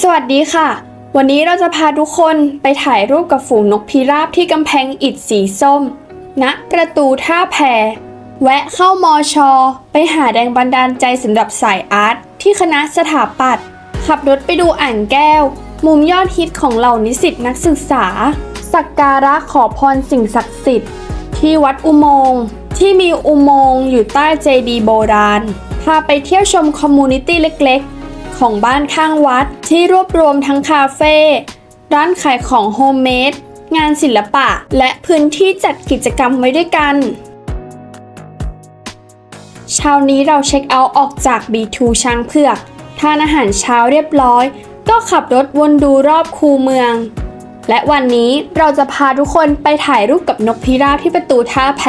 สวัสดีค่ะ วันนี้เราจะพาทุกคนไปถ่ายรูปกับฝูงนกพิราบที่กำแพงอิฐสีส้มณประตูท่าแพแวะเข้ามอชอ ไปหาแรงบันดาลใจสำหรับสายอาร์ตที่คณะสถาปัตย์ขับรถไปดูอ่างแก้ว มุมยอดฮิตของเหล่านิสิตนักศึกษา สักการะขอพรสิ่งศักดิ์สิทธิ์ ที่วัดอุโมงค์ที่มีอุโมงค์อยู่ใต้เจดีย์โบราณ พาไปเที่ยวชมคอมมูนิตี้เล็กๆ ของบ้านข้างวัด ที่รวบรวมทั้งคาเฟ่ร้านขายของโฮมเมดงานศิลปะ และพื้นที่จัดกิจกรรมไว้ด้วยกัน เช้านี้เราเช็คเอาท์ออกจาก B2 ช้างเผือกทานอาหารเช้าเรียบร้อย ก็ขับรถวนดูรอบคูเมือง และวันนี้เราจะพาทุกคนไปถ่ายรูปกับนกพิราบที่ประตูท่าแพ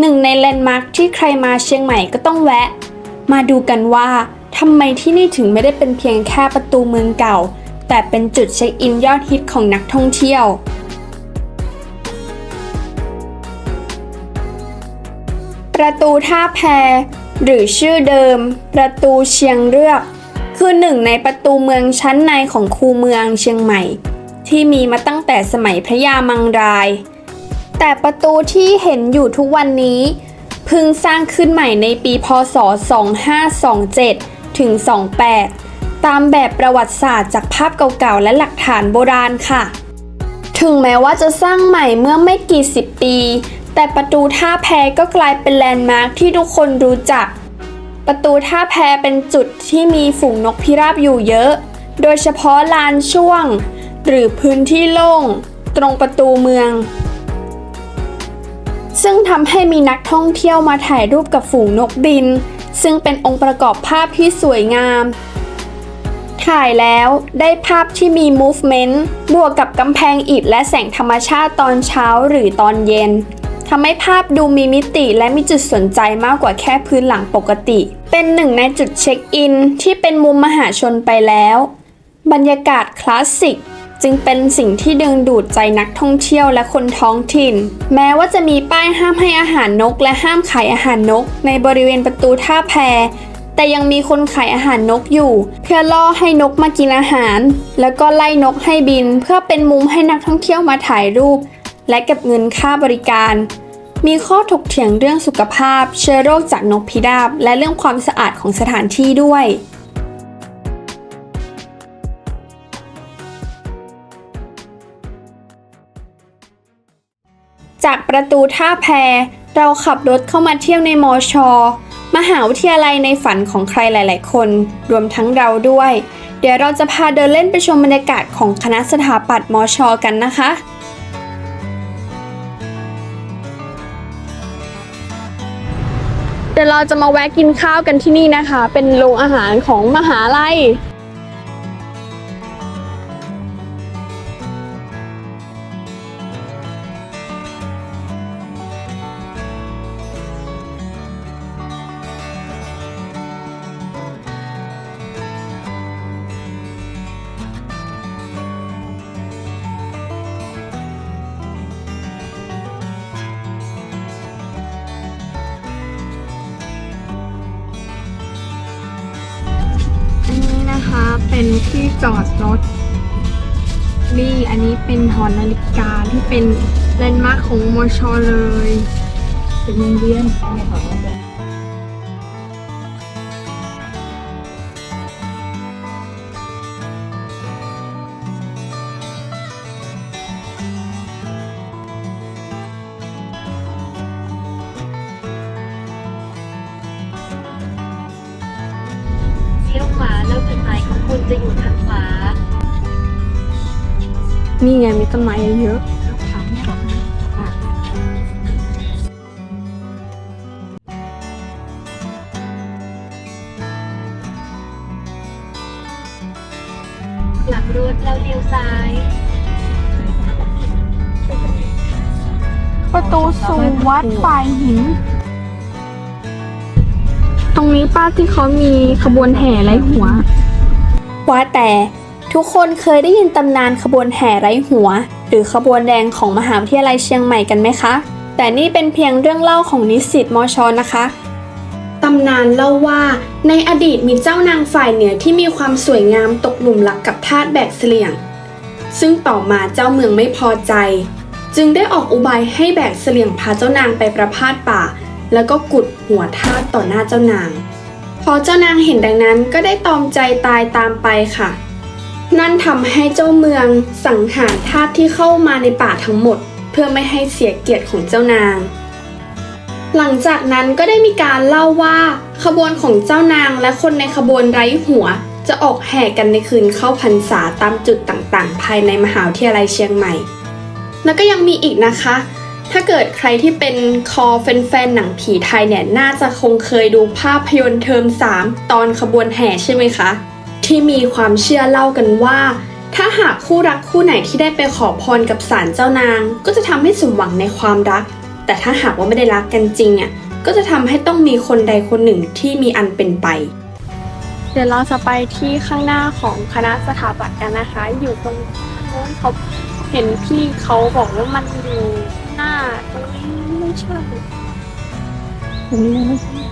หนึ่งในแลนด์มาร์คที่ใครมาเชียงใหม่ก็ต้องแวะ มาดูกันว่า ทำไมที่นี่ถึงไม่ได้เป็นเพียงแค่ประตูเมืองเก่า แต่เป็นจุดเช็คอินยอดฮิตของนักท่องเที่ยว ประตูท่าแพ หรือชื่อเดิม ประตูเชียงเรือก คือหนึ่งในประตูเมืองชั้นในของคูเมืองเชียงใหม่ ที่มีมาตั้งแต่สมัยพระยามังราย แต่ประตูที่เห็นอยู่ทุกวันนี้เพิ่งสร้างขึ้นใหม่ในปีพศ 2527 ถึง 28 ตามแบบประวัติศาสตร์จากภาพเก่าๆ และหลักฐานโบราณค่ะ ถึงแม้ว่าจะสร้างใหม่เมื่อไม่กี่สิบปี แต่ประตูท่าแพก็กลายเป็นแลนด์มาร์คที่ทุกคนรู้จัก ประตูท่าแพเป็นจุดที่มีฝูงนกพิราบอยู่เยอะ โดยเฉพาะลานช่วง หรือพื้นที่โล่ง ตรงประตูเมืองซึ่งทำให้มีนักท่องเที่ยวมาถ่ายรูปกับฝูงนกบิน ซึ่งเป็นองค์ประกอบภาพที่สวยงาม ถ่ายแล้วได้ภาพที่มี movement บวกกับกำแพงอิฐและแสงธรรมชาติตอนเช้าหรือตอนเย็นทำให้ภาพดูมีมิติและมีจุดสนใจมากกว่าแค่พื้นหลังปกติ เป็นหนึ่งในจุดเช็คอินที่เป็นมุมมหาชนไปแล้ว บรรยากาศคลาสสิก จึงเป็นสิ่งที่ดึงดูดใจนักท่องเที่ยวและคนท้องถิ่น แม้ว่าจะมีป้ายห้ามให้อาหารนก และห้ามขายอาหารนก ในบริเวณประตูท่าแพแต่ยังมีคนขายอาหารนกอยู่ เพื่อล่อให้นกมากินอาหาร แล้วก็ไล่นกให้บิน เพื่อเป็นมุมให้นักท่องเที่ยวมาถ่ายรูป และเก็บเงินค่าบริการ มีข้อถกเถียงเรื่องสุขภาพ เชื้อโรคจากนกพิราบ และเรื่องความสะอาดของสถานที่ด้วย จากประตูท่าแพเราขับรถเข้ามาเที่ยวในมอชอมหาวิทยาลัยในฝันของใครหลาย ๆ คน รวมทั้งเราด้วย เดี๋ยวเราจะพาเดินเล่นไปชมบรรยากาศของคณะสถาปัตย์มอชอกันนะคะเดี๋ยวเราจะมาแวะกินข้าวกันที่นี่นะคะ เป็นโรงอาหารของมหาลัย ที่จอดรถ นี่อันนี้เป็นหอนาฬิกาที่เป็นแลนด์มาร์คของมอชอเลย เป็นวงเวียนไม่ขอ นี่ไงมีต้นไม้เยอะถามก่อนอะหลังรถแล้วเลี้ยวซ้าย ประตูสู่วัดฝ่ายหิน ตรงนี้ป้าที่เขามีขบวนแห่ไร้หัว ว่าแต่ ทุกคนเคยได้ยินตำนานขบวนแห่ไร้หัว หรือขบวนแดงของมหาวิทยาลัยเชียงใหม่กันไหมคะ แต่นี่เป็นเพียงเรื่องเล่าของนิสิตมอชอนะคะตำนานเล่าว่าในอดีตมีเจ้านางฝ่ายเหนือที่มีความสวยงามตกหลุมรักกับทาสแบกเสลี่ยง ซึ่งต่อมาเจ้าเมืองไม่พอใจ จึงได้ออกอุบายให้แบกเสลี่ยงพาเจ้านางไปประพาสป่า แล้วก็กุดหัวทาสต่อหน้าเจ้านาง พอเจ้านางเห็นดังนั้นก็ได้ตอมใจตายตามไปค่ะ นั่นทำให้เจ้าเมืองสังหารทาสที่เข้ามาในป่าทั้งหมด เพื่อไม่ให้เสียเกียรติของเจ้านาง หลังจากนั้นก็ได้มีการเล่าว่า ขบวนของเจ้านางและคนในขบวนไร้หัว จะออกแห่กันในคืนเข้าพรรษาตามจุดต่างๆ ภายในมหาวิทยาลัยเชียงใหม่ แล้วก็ยังมีอีกนะคะ ถ้าเกิดใครที่เป็นคอแฟนๆหนังผีไทยเนี่ยน่าจะคงเคยดูภาพยนตร์เทอม 3 ตอนขบวนแห่ใช่ไหมคะ ที่มีความเชื่อเล่ากันว่า ถ้าหากคู่รักคู่ไหนที่ได้ไปขอพรกับศาลเจ้านาง ก็จะทำให้สมหวังในความรัก แต่ถ้าหากว่าไม่ได้รักกันจริงอะก็จะทำให้ต้องมีคนใดคนหนึ่งที่มีอันเป็นไป เดี๋ยวเราจะไปที่ข้างหน้าของคณะสถาปัตย์กันนะคะ อยู่ตรงโน้นเขาเห็นพี่เขาบอกว่ามันอยู่หน้าตรงนี้ไม่ใช่ตรงนี้นะไก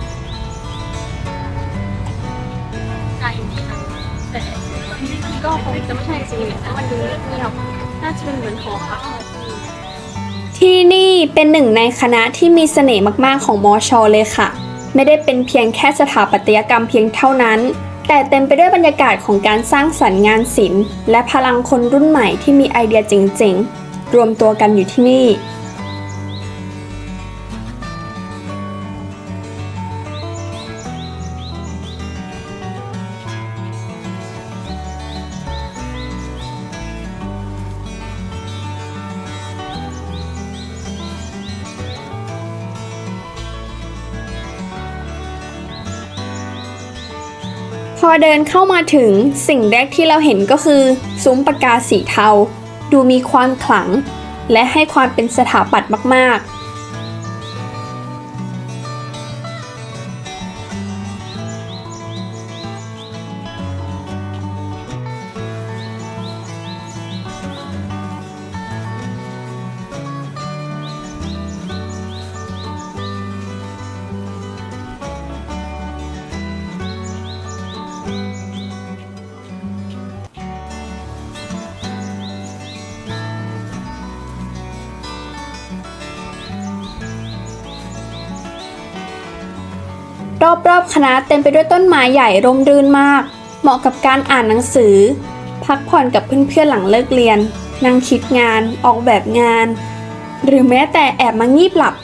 ก็คงจะไม่ใช่จริงๆนะมันดูเงียบน่าจะเป็นเหมือนหอพักที่นี่เป็นหนึ่งในคณะที่มีเสน่ห์มาก ๆ ของมอชอเลยค่ะ ไม่ได้เป็นเพียงแค่สถาปัตยกรรมเพียงเท่านั้น แต่เต็มไปด้วยบรรยากาศของการสร้างสรรค์งานศิลป์ และพลังคนรุ่นใหม่ที่มีไอเดียเจ๋งๆ รวมตัวกันอยู่ที่นี่ พอเดินเข้ามาถึงสิ่งแรกที่เราเห็นก็คือ ซุ้มปากกาสีเทา ดูมีความขลัง และให้ความเป็นสถาปัตย์มากๆ รอบๆ คณะเต็มไปด้วยต้นไม้ใหญ่ร่มรื่นมาก เหมาะกับการอ่านหนังสือ พักผ่อนกับเพื่อนๆหลังเลิกเรียน นั่งคิดงาน ออกแบบงาน หรือแม้แต่แอบมางีบหลับ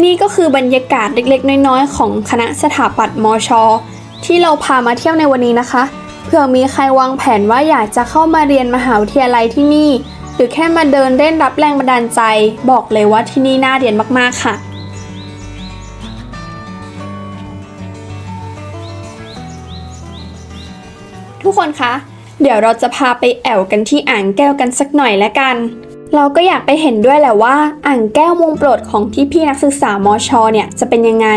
นี่ก็คือบรรยากาศเล็กๆ น้อยๆ ของคณะสถาปัตย์มชที่เราพามาเที่ยวในวันนี้นะคะ เผื่อมีใครวางแผนว่าอยากจะเข้ามาเรียนมหาวิทยาลัยที่นี่ หรือแค่มาเดินเล่นรับแรงบันดาลใจ บอกเลยว่าที่นี่น่าเรียนมากๆค่ะทุกคนคะ เดี๋ยวเราจะพาไปแอวกันที่อ่างแก้วกันสักหน่อยแล้วกัน เราก็อยากไปเห็นด้วยแหละว่า อ่างแก้วมุมโปรดของพี่ๆนักศึกษามอชอเนี่ยจะเป็นยังไง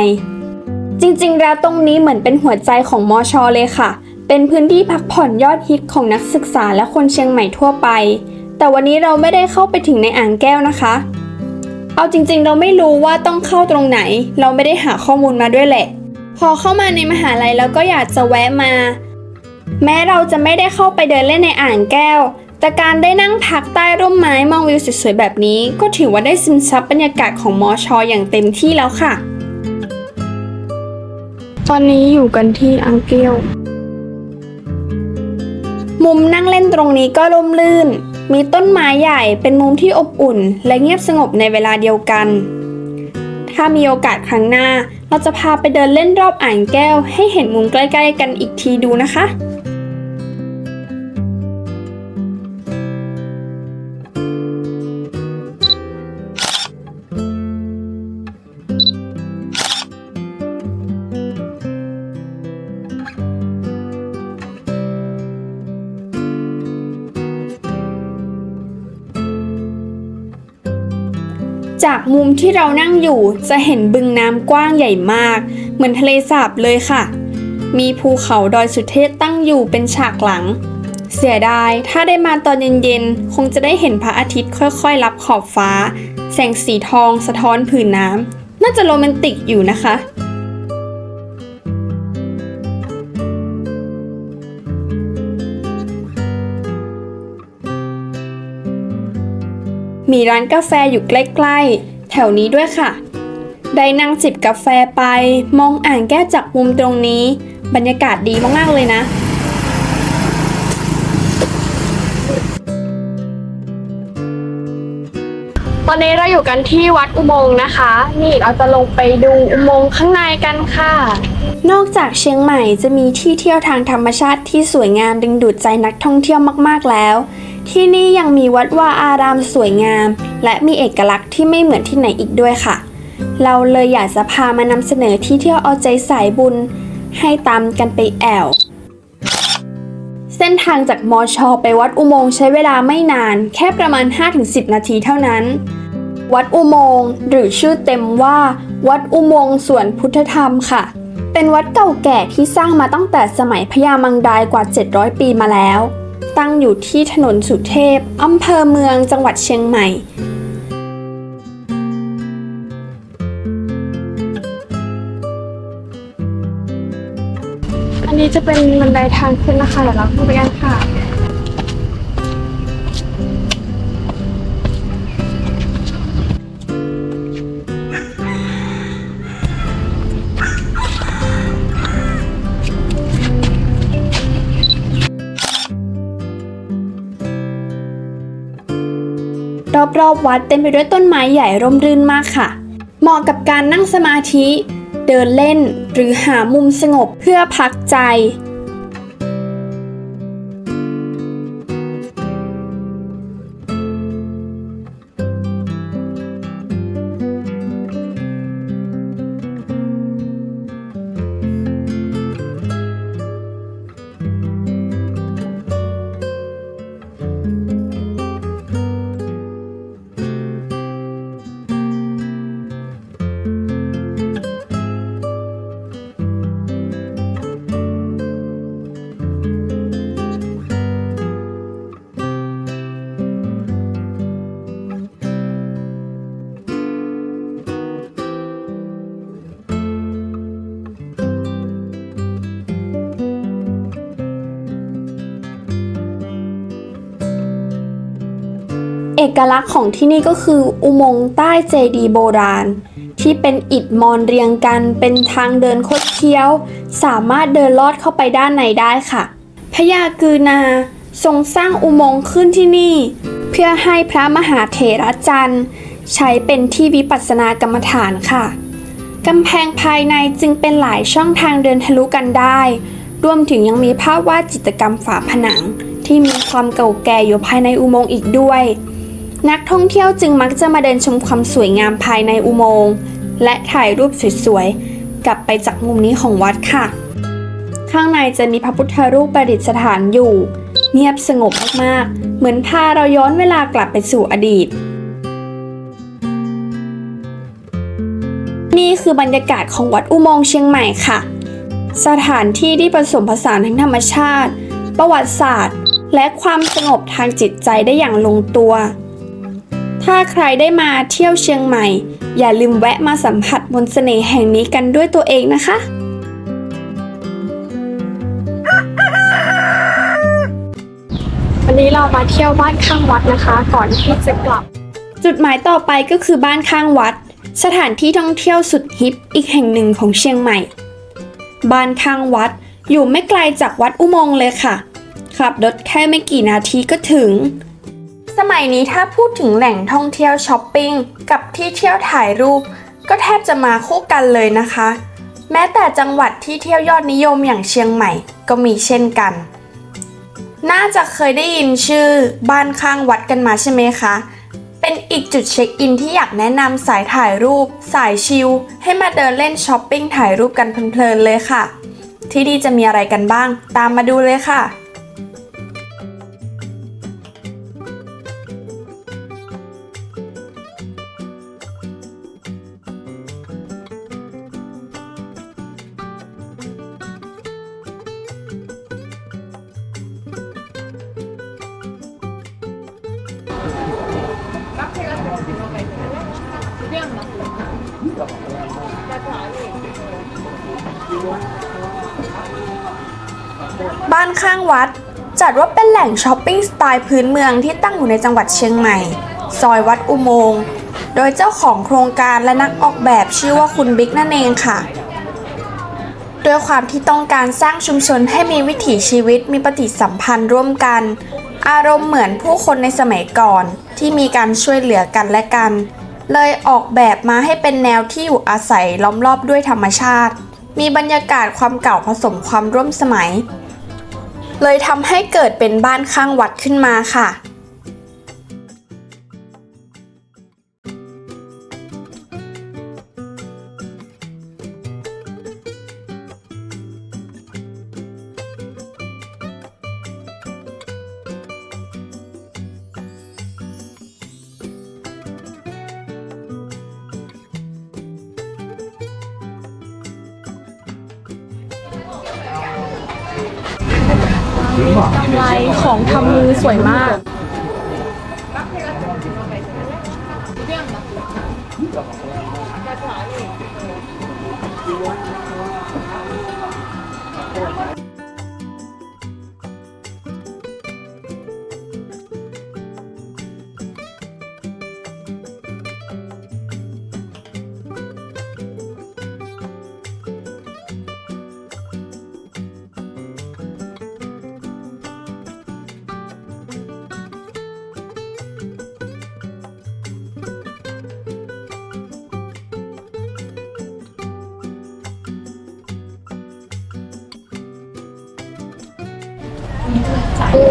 จริงๆ แล้วตรงนี้เหมือนเป็นหัวใจของมอชอเลยค่ะ เป็นพื้นที่พักผ่อนยอดฮิตของนักศึกษาและคนเชียงใหม่ทั่วไป แต่วันนี้เราไม่ได้เข้าไปถึงในอ่างแก้วนะคะ เอาจริงๆ เราไม่รู้ว่าต้องเข้าตรงไหน เราไม่ได้หาข้อมูลมาด้วยแหละ พอเข้ามาในมหาลัยแล้วก็อยากจะแวะมา แม้เราจะไม่ได้เข้าไปเดินเล่นในอ่างแก้ว แต่การได้นั่งพักใต้ร่มไม้มองวิวสวยๆแบบนี้ ก็ถือว่าได้ซึมซับบรรยากาศของมอชออย่างเต็มที่แล้วค่ะ ตอนนี้อยู่กันที่อังเกียว มุมนั่งเล่นตรงนี้ก็ร่มรื่น มีต้นไม้ใหญ่เป็นมุมที่อบอุ่น และเงียบสงบในเวลาเดียวกัน ถ้ามีโอกาสครั้งหน้า เราจะพาไปเดินเล่นรอบอ่างแก้ว ให้เห็นมุมใกล้ ๆ กันอีกทีดูนะคะ จากมุมที่เรานั่งอยู่จะเห็นบึงน้ำกว้างใหญ่มาก เหมือนทะเลสาบเลยค่ะ มีภูเขาดอยสุเทพตั้งอยู่เป็นฉากหลัง เสียดายถ้าได้มาตอนเย็นๆ คงจะได้เห็นพระอาทิตย์ค่อยๆรับขอบฟ้า แสงสีทองสะท้อนผืนน้ำน่าจะโรแมนติกอยู่นะคะ มีร้านกาแฟอยู่ใกล้ๆ แถวนี้ด้วยค่ะ ได้นั่งจิบกาแฟไป มองอ่างแก้วจากมุมตรงนี้ บรรยากาศดีมากๆเลยนะ ตอนนี้เราอยู่กันที่วัดอุโมงค์นะคะ นี่เราจะลงไปดูอุโมงค์ข้างในกันค่ะ นอกจากเชียงใหม่จะมีที่เที่ยวทางธรรมชาติที่สวยงามดึงดูดใจนักท่องเที่ยวมากๆแล้ว ที่นี่ยังมีวัดวาอารามสวยงาม และมีเอกลักษณ์ที่ไม่เหมือนที่ไหนอีกด้วยค่ะ เราเลยอยากจะพามานำเสนอที่เที่ยวเอาใจสายบุญ ให้ตามกันไปแอวเส้นทางจากมอชอไปวัดอุโมงค์ใช้เวลาไม่นาน แค่ประมาณ 5-10 นาทีเท่านั้น วัดอุโมงค์หรือชื่อเต็มว่า วัดอุโมงค์สวนพุทธธรรมค่ะ เป็นวัดเก่าแก่ที่สร้างมาตั้งแต่สมัยพญามังดายกว่า 700 ปีมาแล้ว ตั้งอยู่ที่ถนนสุเทพอำเภอเมืองจังหวัดเชียงใหม่ อันนี้จะเป็นบันไดทางขึ้นนะคะเดี๋ยวเราขึ้นไปกันค่ะ รอบๆวัดเต็มไปด้วยต้นไม้ใหญ่ร่มรื่นมากค่ะ เหมาะกับการนั่งสมาธิ เดินเล่น หรือหามุมสงบเพื่อพักใจ อกลักษณ์ของที่นี่ก็คืออุโมงค์ใต้เจดีย์โบราณ ที่เป็นอิฐมอนเรียงกัน เป็นทางเดินคดเคี้ยว สามารถเดินลอดเข้าไปด้านในได้ค่ะพญากือนาทรงสร้างอุโมงค์ขึ้นที่นี่ เพื่อให้พระมหาเถระจันทร์ ใช้เป็นที่วิปัสสนากรรมฐานค่ะกำแพงภายในจึงเป็นหลายช่องทางเดินทะลุกันได้ รวมถึงยังมีภาพวาดจิตรกรรมฝาผนัง ที่มีความเก่าแก่อยู่ภายในอุโมงค์อีกด้วย นักท่องเที่ยวจึงมักจะมาเดินชมความสวยงามภายในอุโมงค์ และถ่ายรูปสวยๆ กลับไปจากมุมนี้ของวัดค่ะ ข้างในจะมีพระพุทธรูปประดิษฐานอยู่ เงียบสงบมากๆ เหมือนพาเราย้อนเวลากลับไปสู่อดีต นี่คือบรรยากาศของวัดอุโมงค์เชียงใหม่ค่ะ สถานที่ที่ผสมผสานทั้งธรรมชาติ ประวัติศาสตร์ และความสงบทางจิตใจได้อย่างลงตัว ถ้าใครได้มาเที่ยวเชียงใหม่ อย่าลืมแวะมาสัมผัสมนต์เสน่ห์แห่งนี้กันด้วยตัวเองนะคะ วันนี้เรามาเที่ยวบ้านข้างวัดนะคะ ก่อนที่จะกลับ จุดหมายต่อไปก็คือบ้านข้างวัด สถานที่ท่องเที่ยวสุดฮิปอีกแห่งหนึ่งของเชียงใหม่ บ้านข้างวัดอยู่ไม่ไกลจากวัดอุโมงค์เลยค่ะ ขับรถแค่ไม่กี่นาทีก็ถึง สมัยนี้ถ้าพูดถึงแหล่งท่องเที่ยวช้อปปิ้งกับที่เที่ยวถ่ายรูป ก็แทบจะมาคู่กันเลยนะคะ แม้แต่จังหวัดที่เที่ยวยอดนิยมอย่างเชียงใหม่ก็มีเช่นกัน น่าจะเคยได้ยินชื่อบ้านข้างวัดกันมาใช่ไหมคะ เป็นอีกจุดเช็คอินที่อยากแนะนำสายถ่ายรูป สายชิลให้มาเดินเล่นช้อปปิ้งถ่ายรูปกันเพลินๆเลยค่ะ ที่นี่จะมีอะไรกันบ้าง ตามมาดูเลยค่ะ บ้านข้างวัด จัดว่าเป็นแหล่งช้อปปิ้งสไตล์พื้นเมืองที่ตั้งอยู่ในจังหวัดเชียงใหม่ ซอยวัดอุโมงค์โดยเจ้าของโครงการและนักออกแบบชื่อว่าคุณบิ๊กนั่นเองค่ะด้วยความที่ต้องการสร้างชุมชนให้มีวิถีชีวิตมีปฏิสัมพันธ์ร่วมกัน อารมณ์เหมือนผู้คนในสมัยก่อนที่มีการช่วยเหลือกันและกัน เลยออกแบบมาให้เป็นแนวที่อยู่อาศัยล้อมรอบด้วยธรรมชาติ มีบรรยากาศความเก่าผสมความร่วมสมัย เลยทำให้เกิดเป็นบ้านข้างวัดขึ้นมาค่ะ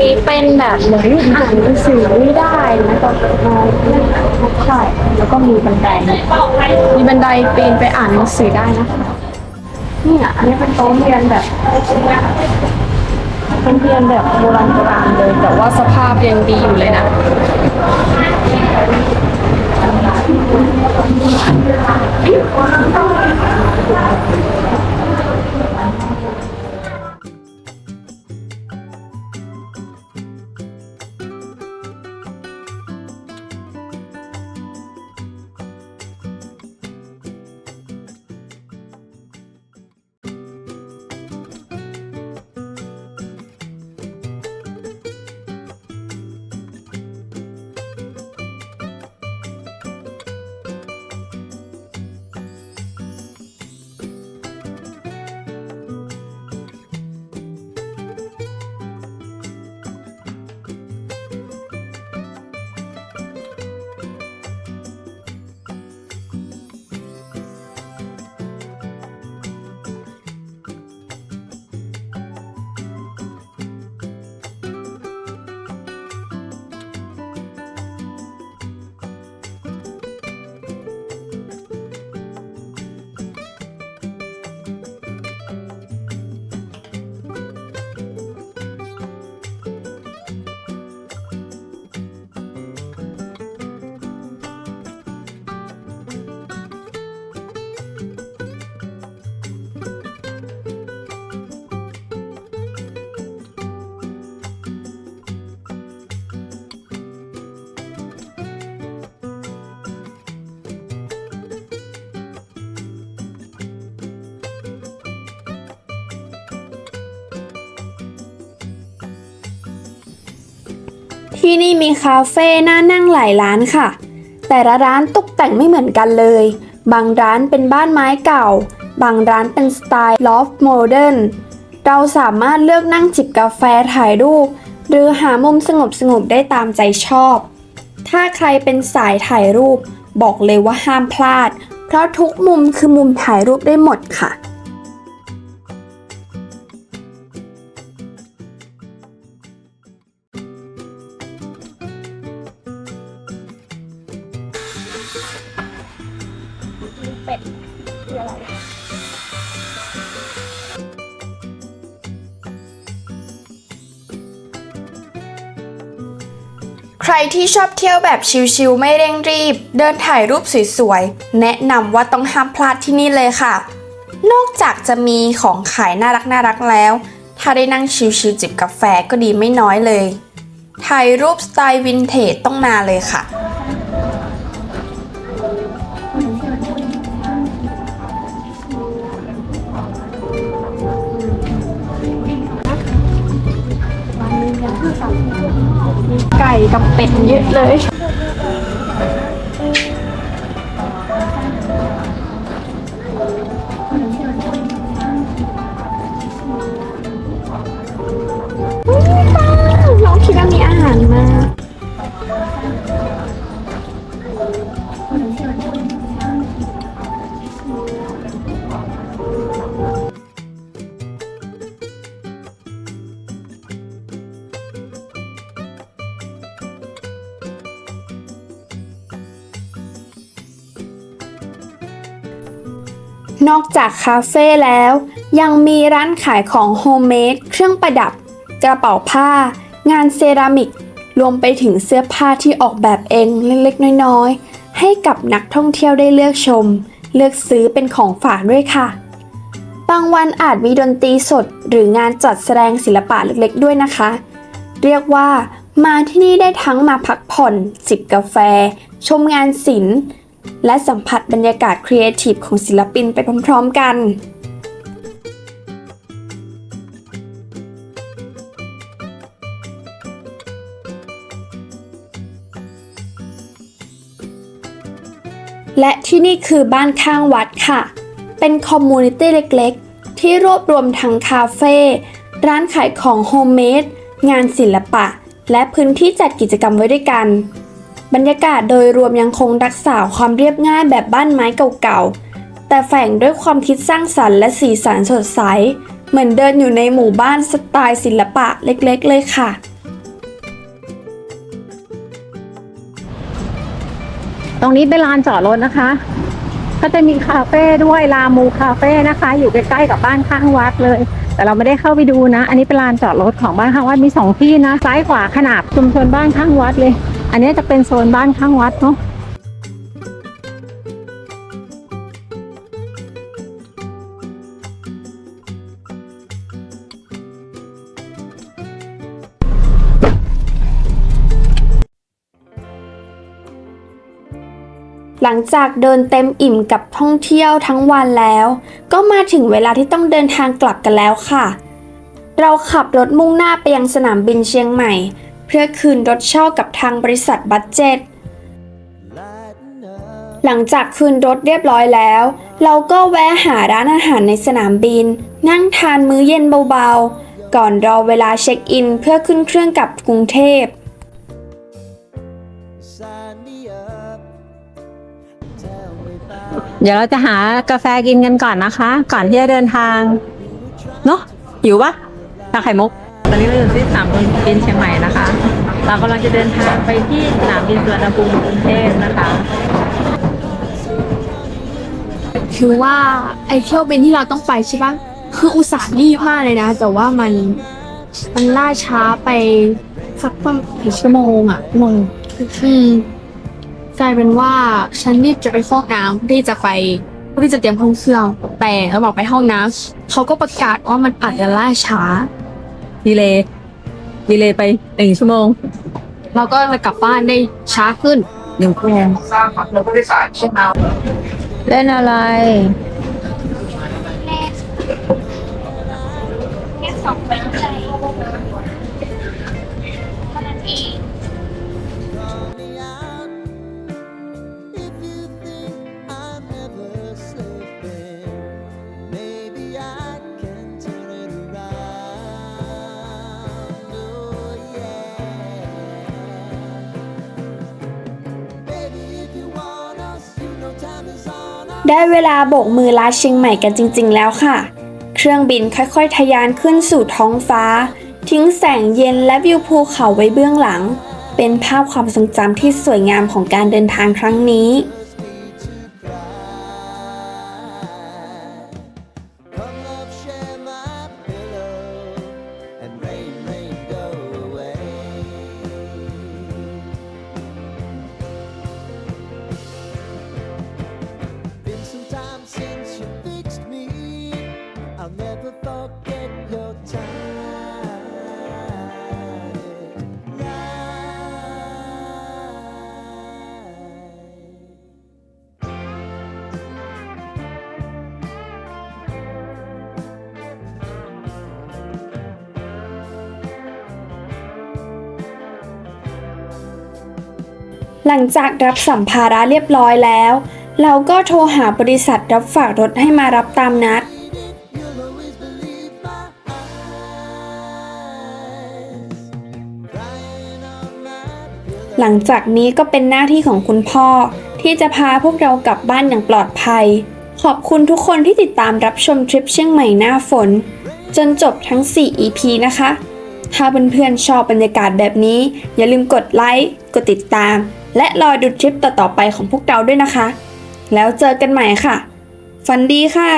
นี้เป็นแบบเหมือนอ่านหนังสือไม่ได้นะตอนนอนใช่แล้วก็มีบันไดมีบันไดปีนไปอ่านหนังสือได้นะคะเนี่ยอันนี้เป็นโต๊ะเรียนแบบเป็นเรียนแบบโบราณโบราณเลย แต่ว่าสภาพยังดีอยู่เลยนะ ที่นี่มีคาเฟ่น่านั่งหลายร้านค่ะ แต่ละร้านตกแต่งไม่เหมือนกันเลย บางร้านเป็นบ้านไม้เก่า บางร้านเป็นสไตล์ลอฟโมเดิร์นเราสามารถเลือกนั่งจิบกาแฟถ่ายรูป หรือหามุมสงบๆได้ตามใจชอบ ถ้าใครเป็นสายถ่ายรูป บอกเลยว่าห้ามพลาด เพราะทุกมุมคือมุมถ่ายรูปได้หมดค่ะ ที่ชอบเที่ยวแบบชิลๆไม่เร่งรีบ เดินถ่ายรูปสวยๆ แนะนำว่าต้องห้ามพลาดที่นี่เลยค่ะ นอกจากจะมีของขายน่ารักน่ารักแล้ว ถ้าได้นั่งชิลๆจิบกาแฟก็ดีไม่น้อยเลย ถ่ายรูปสไตล์วินเทจต้องมาเลยค่ะ ไก่กับเป็ดเยอะเลย นอกจากคาเฟ่แล้ว ยังมีร้านขายของโฮมเมดเครื่องประดับ กระเป๋าผ้า งานเซรามิก รวมไปถึงเสื้อผ้าที่ออกแบบเองเล็กๆ น้อยๆ ให้กับนักท่องเที่ยวได้เลือกชม เลือกซื้อเป็นของฝากด้วยค่ะ บางวันอาจมีดนตรีสดหรืองานจัดแสดงศิลปะเล็กๆ ด้วยนะคะ เรียกว่ามาที่นี่ได้ทั้งมาพักผ่อน จิบกาแฟ ชมงานศิลป์ และสัมผัสบรรยากาศครีเอทีฟของศิลปินไปพร้อมๆกันและที่นี่คือบ้านข้างวัดค่ะ เป็นคอมมูนิตี้เล็กๆ ที่รวบรวมทั้งคาเฟ่ ร้านขายของโฮมเมด งานศิลปะ และพื้นที่จัดกิจกรรมไว้ด้วยกัน บรรยากาศโดยรวมยังคงรักษาความเรียบง่ายแบบบ้านไม้เก่าๆ แต่แฝงด้วยความคิดสร้างสรรค์และสีสันสดใส เหมือนเดินอยู่ในหมู่บ้านสไตล์ศิลปะเล็กๆ เลยค่ะตรงนี้เป็นลานจอดรถนะคะ ก็จะมีคาเฟ่ด้วยลามูคาเฟ่นะคะ อยู่ใกล้ๆกับบ้านข้างวัดเลย แต่เราไม่ได้เข้าไปดูนะ อันนี้เป็นลานจอดรถของบ้านข้างวัดมีสองที่นะ ซ้ายขวาขนาบชุมชนบ้านข้างวัดเลย อันนี้จะเป็นโซนบ้านข้างวัดเนาะหลังจากเดินเต็มอิ่มกับท่องเที่ยวทั้งวันแล้ว ก็มาถึงเวลาที่ต้องเดินทางกลับกันแล้วค่ะ เราขับรถมุ่งหน้าไปยังสนามบินเชียงใหม่ พื่อคืนรถเช่ากับทางบริษัทบัตเจ็ตหลังจากคืนรถเรียบร้อยแล้ว เราก็แวะหาร้านอาหารในสนามบิน นั่งทานมื้อเย็นเบาๆ ก่อนรอเวลาเช็คอินเพื่อขึ้นเครื่องกลับกรุงเทพ เดี๋ยวเราจะหากาแฟกินกันก่อนนะคะ ก่อนที่จะเดินทาง เนาะหิวปะชาไข่มุก อนนี้เราอยู่ที่สนามบินเชียงใหม่นะคะ เรากำลังจะเดินทางไปที่สนามบินสุวรรณภูมิกรุงเทพนะคะคือว่าไอเที่ยวบินที่เราต้องไปใช่ปะคืออุตส่าห์รีบมากเลยนะ แต่ว่ามันมันล่าช้าไปสักประมาณกี่ชั่วโมงอะงงอืมกลายเป็นว่าฉันรีบจะไปเข้าห้องน้ำรีบจะไปเพื่อที่จะเตรียมห้องเครื่องแต่ระหว่างไปห้องน้ำเขาก็ประกาศว่ามันอาจจะล่าช้า ดีเลยดีเลยไปหนึ่งชั่วโมง เราก็เลยกลับบ้านได้ช้าขึ้นหนึ่งชั่วโมงเล่นอะไร ได้เวลาโบกมือลาเชียงใหม่กันจริง ๆ แล้วค่ะ เครื่องบินค่อยๆ ทะยานขึ้นสู่ท้องฟ้า ทิ้งแสงเย็นและวิวภูเขาไว้เบื้องหลัง เป็นภาพความทรงจำที่สวยงามของการเดินทางครั้งนี้ หลังจากรับสัมภาระเรียบร้อยแล้ว เราก็โทรหาบริษัทรับฝากรถให้มารับตามนัด หลังจากนี้ก็เป็นหน้าที่ของคุณพ่อ ที่จะพาพวกเรากลับบ้านอย่างปลอดภัย ขอบคุณทุกคนที่ติดตามรับชมทริปเชียงใหม่หน้าฝน จนจบทั้ง 4 EP นะคะ ถ้าเพื่อนๆชอบบรรยากาศแบบนี้ อย่าลืมกดไลค์ กดติดตาม และรอดูทริปต่อๆไปของพวกเราด้วยนะคะ แล้วเจอกันใหม่ค่ะ ฝันดีค่ะ